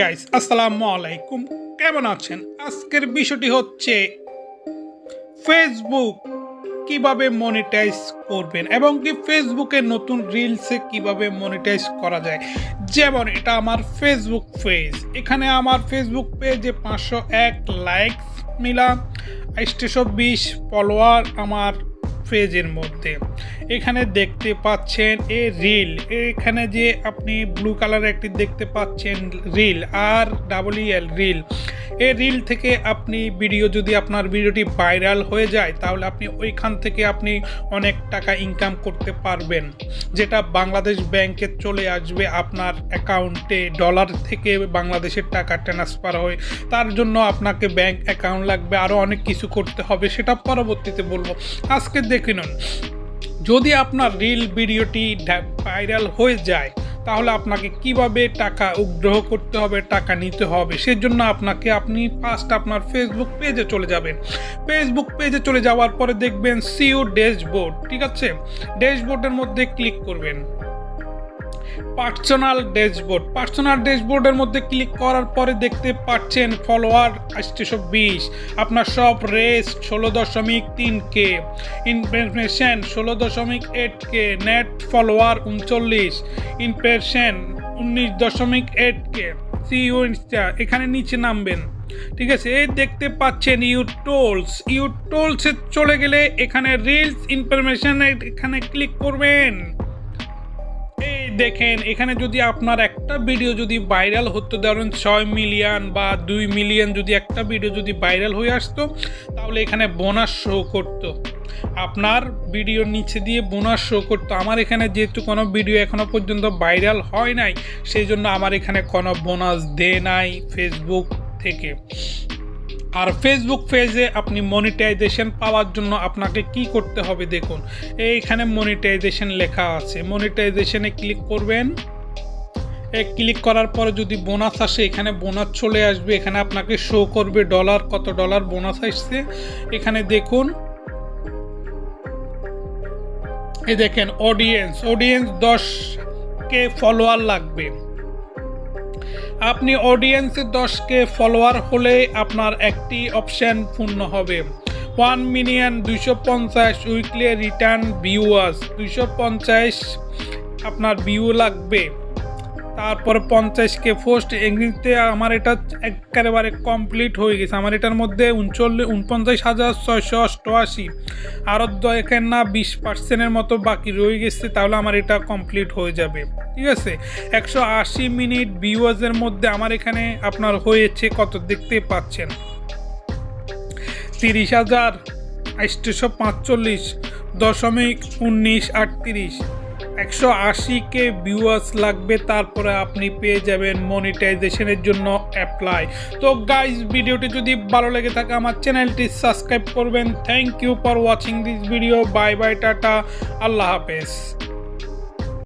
Guys আসসালামু আলাইকুম। কেমন আছেন? আজকের বিষয়টি হচ্ছে ফেসবুক কীভাবে মনিটাইজ করবেন এবং কি ফেসবুকে নতুন রিলসে কীভাবে মনিটাইজ করা যায়? যেমন এটা আমার ফেসবুক পেজ এখানে আমার ফেসবুক পেজে পাঁচশো এক লাইকস মিলা আষ্টশো বিশ ফলোয়ার আমার পেজের মধ্যে। এখানে দেখতে পাচ্ছেন এ রিল। এখানে যে আপনি ব্লু কালার একটি দেখতে পাচ্ছেন রিল, আর ডাবল এল রিল। এই রিল থেকে আপনি ভিডিও যদি আপনার ভিডিওটি ভাইরাল হয়ে যায়, তাহলে আপনি ওইখান থেকে আপনি অনেক টাকা ইনকাম করতে পারবেন, যেটা বাংলাদেশ ব্যাংকে চলে আসবে আপনার অ্যাকাউন্টে ডলার থেকে বাংলাদেশের টাকা ট্রান্সফার হয়। তার জন্য আপনাকে ব্যাংক অ্যাকাউন্ট লাগবে আরও অনেক কিছু করতে হবে, সেটা পরবর্তীতে বলব। আজকে দেখে নিন যদি আপনার রিল ভিডিওটি ভাইরাল হয়ে যায়, তাহলে আপনাকে কীভাবে টাকা উগ্রহ করতে হবে, টাকা নিতে হবে, সেজন্য আপনাকে আপনি ফার্স্ট আপনার ফেসবুক পেজে চলে যাবেন। ফেসবুক পেজে চলে যাওয়ার পরে দেখবেন সিও ড্যাশবোর্ড ঠিক আছে? ড্যাশবোর্ডের মধ্যে ক্লিক করবেন। Personal dashboard. পার্সোনাল ড্যাশবোর্ডের মধ্যে ক্লিক করার পরে দেখতে পাচ্ছেন ফলোয়ার আষ্টশো বিশ। আপনার সব রেস ষোলো দশমিক তিন কে, ইনফরমেশন ষোলো দশমিক এইট কে, নেট ফলোয়ার উনচল্লিশ ইমপ্রেশন উনিশ দশমিক এইট কে সিইউ ইনস্টা, এখানে নিচে নামবেন। ঠিক আছে, এই দেখতে পাচ্ছেন ইউ টোলস ইউ টোলসে চলে গেলে এখানে রিলস, ইনফরমেশন, এখানে ক্লিক করবেন। দেখেন, এখানে যদি আপনার একটা ভিডিও যদি ভাইরাল হতো, ধরুন ছয় মিলিয়ন বা দুই মিলিয়ন যদি একটা ভিডিও যদি ভাইরাল হয়ে আসতো, তাহলে এখানে বোনাস শো করতো। আপনার ভিডিওর নিচে দিয়ে বোনাস শো করতো। আমার এখানে যেহেতু কোনো ভিডিও এখনও পর্যন্ত ভাইরাল হয় নাই, সেই জন্য আমার এখানে কোনো বোনাস দেয় নাই ফেসবুক থেকে। আর ফেসবুক পেজে আপনি মনিটাইজেশন পাওয়ার জন্য আপনাকে কি করতে হবে দেখুন। এইখানে মনিটাইজেশন লেখা আছে। মনিটাইজেশনে ক্লিক করবেন। এ ক্লিক করার পরে যদি বোনাস আসে, এখানে বোনাস চলে আসবে। এখানে আপনাকে শো করবে ডলার কত ডলার বোনাস আসছে। এখানে দেখুন। এই দেখেন অডিয়েন্স অডিয়েন্স দশ কে ফলোয়ার লাগবে। আপনি অডিয়েন্সে দশকে ফলোয়ার হলে আপনার একটি অপশান পূর্ণ হবে। ওয়ান মিলিয়ন দুইশো পঞ্চাশ উইকলি রিটার্ন ভিউয়ার্স দুইশো পঞ্চাশ আপনার ভিউ লাগবে। তারপরে পঞ্চাশকে পোস্ট ইংরেজিতে আমার এটা একেবারে কমপ্লিট হয়ে গেছে। আমার এটার মধ্যে উনচল্লিশ উনপঞ্চাশ হাজার ছয়শো অষ্টআশি আরও দেখেন না বিশ পার্সেন্টের মতো বাকি রয়ে গেছে, তাহলে আমার এটা কমপ্লিট হয়ে যাবে। ঠিক আছে? একশো আশি মিনিট ভিউয়ার্সের মধ্যে আমার এখানে আপনার হয়েছে কত? দেখতে পাচ্ছেন। তিরিশ হাজার আষ্টশো পাঁচচল্লিশ, দশমিক উনিশ আটত্রিশ। একশো আশিকে ভিউয়ার্স লাগবে, তারপরে আপনি পেয়ে যাবেন মনিটাইজেশনের জন্য অ্যাপ্লাই তো গাইজ ভিডিওটি যদি ভালো লেগে থাকে, আমার চ্যানেলটি সাবস্ক্রাইব করবেন। Thank you for watching this video bye bye tata. আল্লাহ হাফেজ।